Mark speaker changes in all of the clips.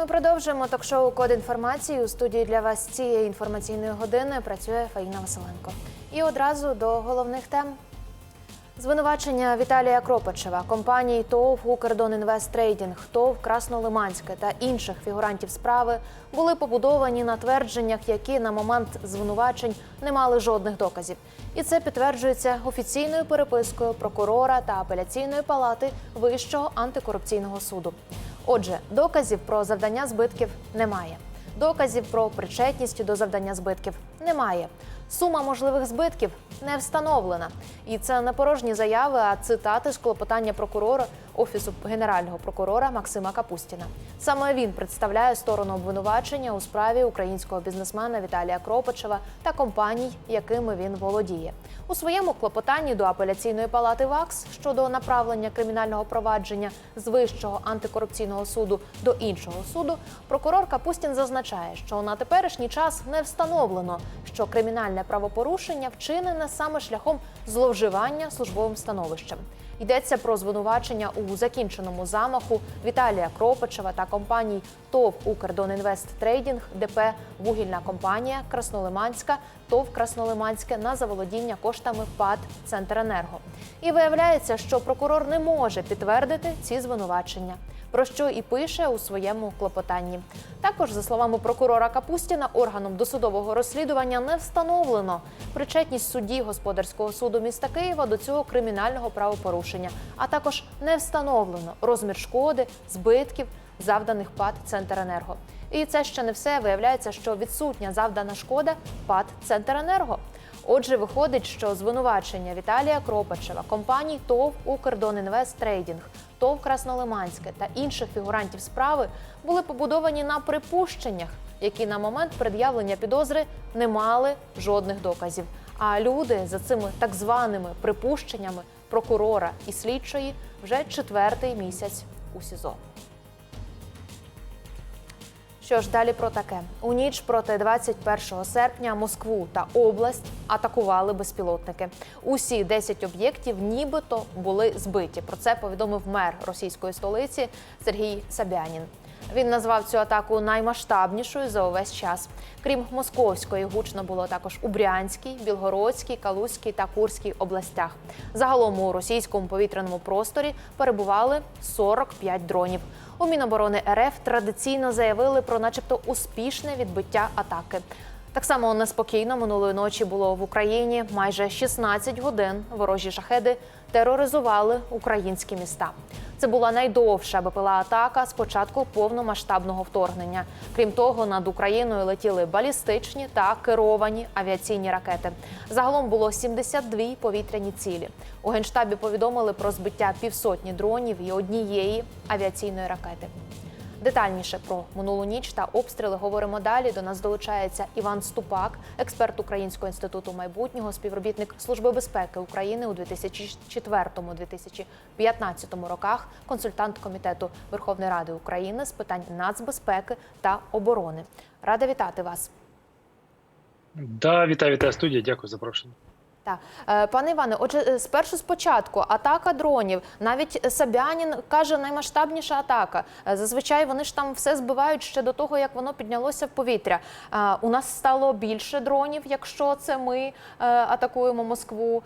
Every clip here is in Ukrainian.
Speaker 1: Ми продовжуємо ток-шоу Код інформації. У студії для вас цієї інформаційної години працює Фаїна Василенко. І одразу до головних тем. Звинувачення Віталія Кропачева, компанії ТОВ «Укрдонінвесттрейдінг», ТОВ «Краснолиманське» та інших фігурантів справи були побудовані на твердженнях, які на момент звинувачень не мали жодних доказів. І це підтверджується офіційною перепискою прокурора та апеляційної палати Вищого антикорупційного суду. Отже, доказів про завдання збитків немає. Доказів про причетність до завдання збитків немає. Сума можливих збитків не встановлена. І це не порожні заяви, а цитати з клопотання прокурора офісу генерального прокурора Максима Капустіна. Саме він представляє сторону обвинувачення у справі українського бізнесмена Віталія Кропачева та компаній, якими він володіє. У своєму клопотанні до апеляційної палати ВАКС щодо направлення кримінального провадження з вищого антикорупційного суду до іншого суду, прокурор Капустін зазначає, що на теперішній час не встановлено, що кримінальне правопорушення вчинене саме шляхом зловживання службовим становищем. Йдеться про звинувачення у закінченому замаху Віталія Кропачева та компаній ТОВ «Укрдонінвесттрейдінг», ДП «Вугільна компанія Краснолиманська», ТОВ «Краснолиманське» на заволодіння коштами ПАД «Центренерго». І виявляється, що прокурор не може підтвердити ці звинувачення про що і пише у своєму клопотанні. Також, за словами прокурора Капустіна, органом досудового розслідування не встановлено причетність судді господарського суду міста Києва до цього кримінального правопорушення, а також не встановлено розмір шкоди, збитків, завданих ПАД «Центренерго». І це ще не все. Виявляється, що відсутня завдана шкода ПАД «Центренерго». Отже, виходить, що звинувачення Віталія Кропачева, компаній ТОВ «Укрдонінвесттрейдінг», ТОВ «Краснолиманське» та інших фігурантів справи були побудовані на припущеннях, які на момент пред'явлення підозри не мали жодних доказів. А люди за цими так званими припущеннями прокурора і слідчої вже четвертий місяць у СІЗО. Що ж далі про таке? У ніч проти 21 серпня Москву та область атакували безпілотники. Усі 10 об'єктів нібито були збиті. Про це повідомив мер російської столиці Сергій Сабянін. Він назвав цю атаку наймасштабнішою за увесь час. Крім московської, гучно було також у Брянській, Білгородській, Калузькій та Курській областях. Загалом у російському повітряному просторі перебували 45 дронів. У Міноборони РФ традиційно заявили про, начебто, успішне відбиття атаки. Так само неспокійно минулої ночі було в Україні. Майже 16 годин ворожі шахеди тероризували українські міста. Це була найдовша БПЛА атака з початку повномасштабного вторгнення. Крім того, над Україною летіли балістичні та керовані авіаційні ракети. Загалом було 72 повітряні цілі. У генштабі повідомили про збиття півсотні дронів і однієї авіаційної ракети. Детальніше про минулу ніч та обстріли говоримо далі. До нас долучається Іван Ступак, експерт Українського інституту майбутнього, співробітник Служби безпеки України у 2004-2015 роках, консультант комітету Верховної Ради України з питань нацбезпеки та оборони. Рада вітати вас.
Speaker 2: Да, вітаю, вітаю студія. Дякую за запрошення.
Speaker 1: Так, Е, пане Іване, отже, е, спершу спочатку атака дронів. Навіть Собянін каже, наймасштабніша атака. Е, Зазвичай вони ж там все збивають ще до того, як воно піднялося в повітря. У нас стало більше дронів, якщо це ми атакуємо Москву.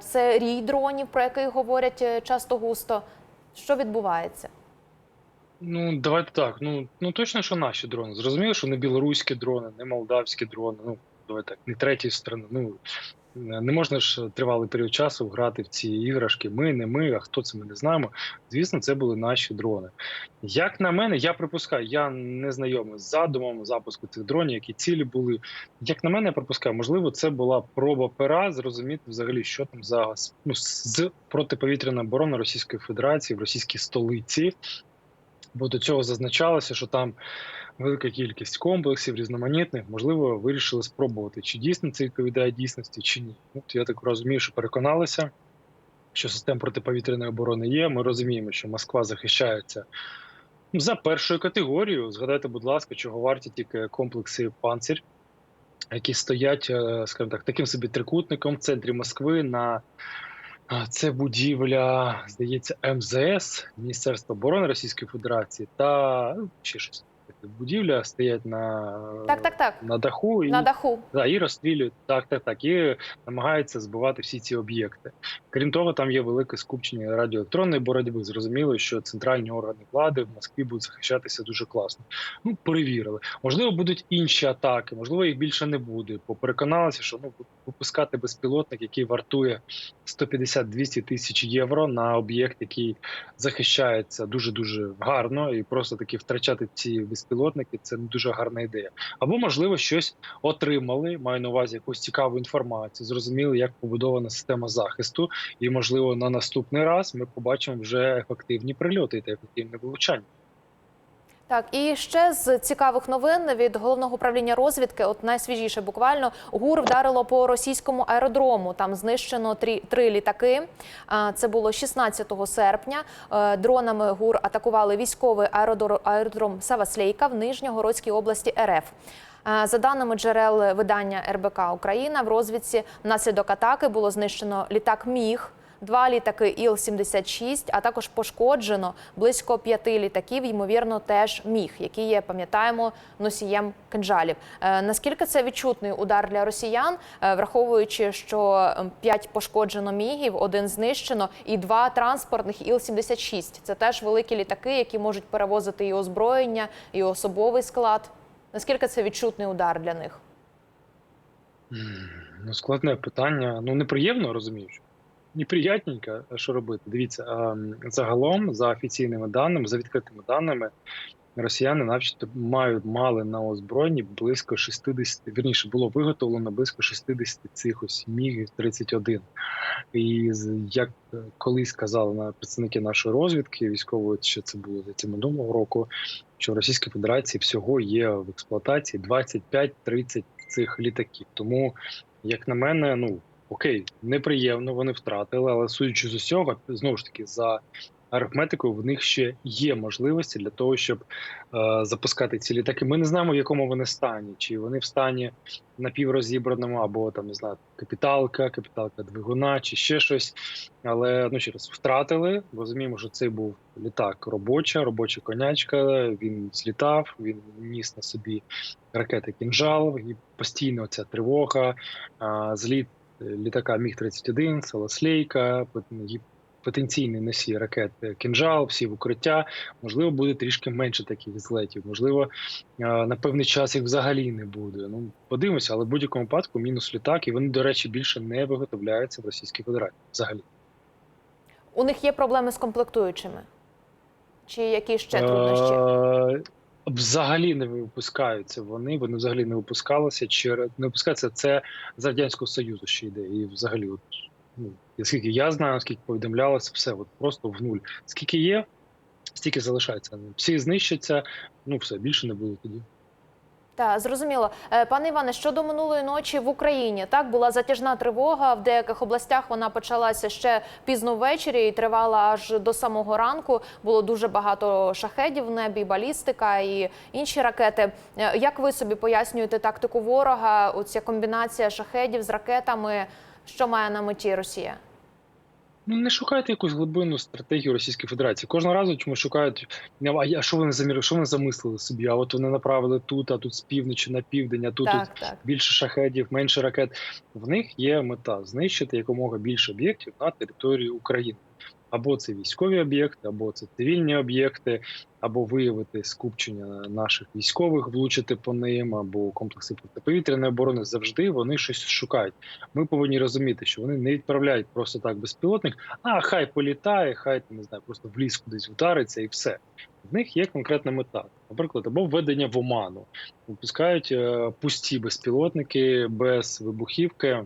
Speaker 1: Це рій дронів, про який говорять часто густо. Що відбувається?
Speaker 2: Ну, давайте так. Ну, ну точно, що наші дрони. Зрозуміло, що не білоруські дрони, не молдавські дрони. Ну, давайте так, не третьої сторони. Ну не можна ж тривалий період часу грати в ці іграшки. Ми, не ми, а хто це ми не знаємо. Звісно, це були наші дрони. Як на мене, я припускаю, я не знайомий з задумом запуску цих дронів, які цілі були. Як на мене, я припускаю, можливо, це була проба пера зрозуміти взагалі, що там за ну, з протиповітряної оборони Російської Федерації в російській столиці. Бо до цього зазначалося, що там велика кількість комплексів різноманітних, можливо, вирішили спробувати, чи дійсно це відповідає дійсності, чи ні. Ну, я так розумію, що переконалися, що систем протиповітряної оборони є. Ми розуміємо, що Москва захищається за першою категорією. Згадайте, будь ласка, чого варті тільки комплекси панцир, які стоять, е, скажімо так, таким собі трикутником в центрі Москви на Це будівля, здається, МЗС Міністерства оборони Російської Федерації та ну, ще щось будівля, стоять на,
Speaker 1: Так, так, так.
Speaker 2: на даху і
Speaker 1: На даху.
Speaker 2: Да, і розстрілюють так, так, так, і намагаються збивати всі ці об'єкти. Крім того, там є велике скупчення радіоелектронної боротьби. Зрозуміло, що центральні органи влади в Москві будуть захищатися дуже класно. Ну, перевірили. Можливо, будуть інші атаки, можливо, їх більше не буде. Бо переконалися, що ну випускати безпілотник, який вартує 150-200 тисяч євро на об'єкт, який захищається дуже дуже гарно, і просто таки втрачати ці безпілотники це не дуже гарна ідея. Або можливо щось отримали, маю на увазі якусь цікаву інформацію, зрозуміли, як побудована система захисту, і можливо на наступний раз ми побачимо вже ефективні прильоти та ефективне влучання.
Speaker 1: Так, і ще з цікавих новин від головного управління розвідки, от найсвіжіше буквально ГУР вдарило по російському аеродрому. Там знищено три, три літаки. Це було 16 серпня. Е, Дронами ГУР атакували військовий аеродром, Саваслейка в Нижньогородській області РФ. За даними джерел видання РБК Україна, в розвідці внаслідок атаки було знищено літак Міг. Два літаки Іл-76, а також пошкоджено близько п'яти літаків, ймовірно, теж міг, які є, пам'ятаємо, носієм кинджалів. Е, наскільки це відчутний удар для росіян, е, враховуючи, що ем, п'ять пошкоджено мігів, один знищено, і два транспортних Іл-76. Це теж великі літаки, які можуть перевозити і озброєння, і особовий склад. Наскільки це відчутний удар для них?
Speaker 2: Ну, складне питання. Ну, неприємно, розумієш. Неприятненько, що робити? Дивіться, загалом, за офіційними даними, за відкритими даними, росіяни, начебто, мають мали на озброєнні близько 60, вірніше, було виготовлено близько 60 цих ось мігів 31. І як колись казали на представники нашої розвідки військової, що це було здається, минулого року, що в Російській Федерації всього є в експлуатації 25-30 цих літаків. Тому, як на мене, ну окей, неприємно, вони втратили, але судячи з усього, знову ж таки, за арифметикою, в них ще є можливості для того, щоб е, запускати ці літаки. Ми не знаємо, в якому вони стані, чи вони в стані напіврозібраному, або там не знаю, капіталка, капіталка двигуна, чи ще щось. Але ну ще раз втратили. Розуміємо, що це був літак робоча, робоча конячка. Він злітав, він ніс на собі ракети кінжал, і постійно ця тривога, а, зліт е, літака Міг 31 Саласлейка, потенційний носій ракет е, кінжал, всі в укриття. Можливо, буде трішки менше таких злетів. Можливо, е, на певний час їх взагалі не буде. Ну подивимося, але в будь-якому випадку мінус літак, і вони, до речі, більше не виготовляються в Російській Федерації. Взагалі.
Speaker 1: У них є проблеми з комплектуючими? Чи які ще труднощі?
Speaker 2: Взагалі не випускаються вони. Вони взагалі не випускалися через не випускаються. Це з радянського союзу ще йде. І взагалі, от ну наскільки я знаю, скільки повідомлялося, все от просто в нуль. Скільки є, стільки залишається. Всі знищаться. Ну все більше не буде тоді.
Speaker 1: Так, зрозуміло. Е, Пане Іване, щодо минулої ночі в Україні, так була затяжна тривога. В деяких областях вона почалася ще пізно ввечері і тривала аж до самого ранку. Було дуже багато шахедів в небі, балістика і інші ракети. Е, Як ви собі пояснюєте тактику ворога? Оця комбінація шахедів з ракетами, що має на меті Росія?
Speaker 2: Ну не шукайте якусь глибинну стратегію Російської Федерації. Кожного разу чому шукають а що вони замірили, що вони замислили собі? А от вони направили тут, а тут з півночі на південь, а тут, тут
Speaker 1: так, так.
Speaker 2: більше шахедів, менше ракет. В них є мета знищити якомога більше об'єктів на території України. Або це військові об'єкти, або це цивільні об'єкти, або виявити скупчення наших військових, влучити по ним, або комплекси протиповітряної оборони. Завжди вони щось шукають. Ми повинні розуміти, що вони не відправляють просто так безпілотник. А хай політає, хай не знаю, просто в ліс кудись вдариться і все. В них є конкретна мета, наприклад, або введення в оману, випускають е, пусті безпілотники без вибухівки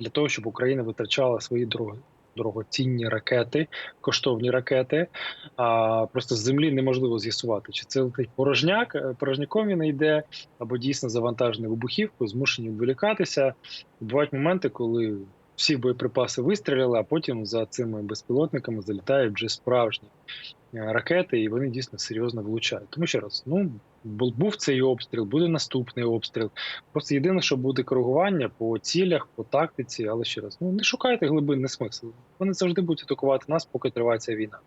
Speaker 2: для того, щоб Україна витрачала свої дороги. Дорогоцінні ракети, коштовні ракети. А просто з землі неможливо з'ясувати, чи це летить порожняк, е, порожняком він йде, або дійсно завантажений вибухівку, змушені відволікатися. Бувають моменти, коли всі боєприпаси вистріляли, а потім за цими безпілотниками залітають вже справжні е, ракети, і вони дійсно серйозно влучають. Тому ще раз, ну бу- був цей обстріл, буде наступний обстріл. Просто єдине, що буде коригування по цілях, по тактиці, але ще раз, ну не шукайте глибинний смисл. Вони завжди будуть атакувати нас, поки триває ця війна.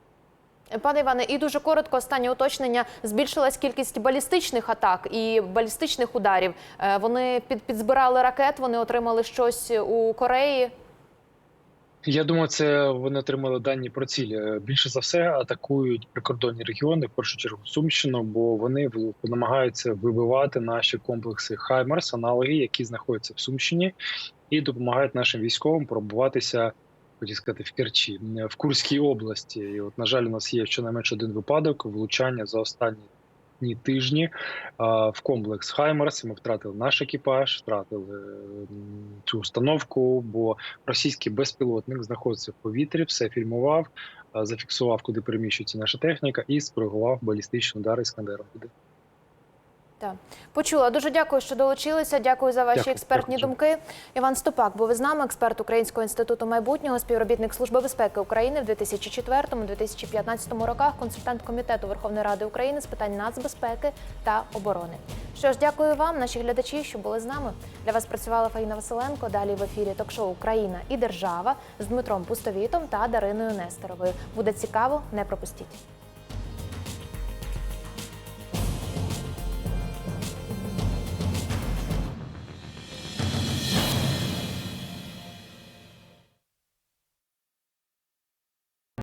Speaker 1: Пане Іване, і дуже коротко останнє уточнення. Збільшилась кількість балістичних атак і балістичних ударів. Е, Вони під, підзбирали ракет, вони отримали щось у Кореї.
Speaker 2: Я думаю, це вони отримали дані про цілі. Більше за все атакують прикордонні регіони, в першу чергу Сумщину, бо вони намагаються вибивати наші комплекси Хаймерс, аналоги, які знаходяться в Сумщині, і допомагають нашим військовим пробуватися, хотів сказати, в Керчі, в Курській області. І от, на жаль, у нас є щонайменше один випадок влучання за останні дні тижні в комплекс Хаймерс. Ми втратили наш екіпаж, втратили цю установку, бо російський безпілотник знаходиться в повітрі, все фільмував, зафіксував, куди переміщується наша техніка, і спригував балістичний удар іскандером.
Speaker 1: Так. Почула. Дуже дякую, що долучилися. Дякую за ваші
Speaker 2: Дякую,
Speaker 1: експертні
Speaker 2: дякую.
Speaker 1: думки. Іван Ступак був із нами, експерт Українського інституту майбутнього, співробітник Служби безпеки України в 2004-2015 роках, консультант комітету Верховної Ради України з питань нацбезпеки та оборони. Що ж, дякую вам, наші глядачі, що були з нами. Для вас працювала Фаїна Василенко. Далі в ефірі ток-шоу Україна і держава з Дмитром Пустовітом та Дариною Нестеровою. Буде цікаво, не пропустіть.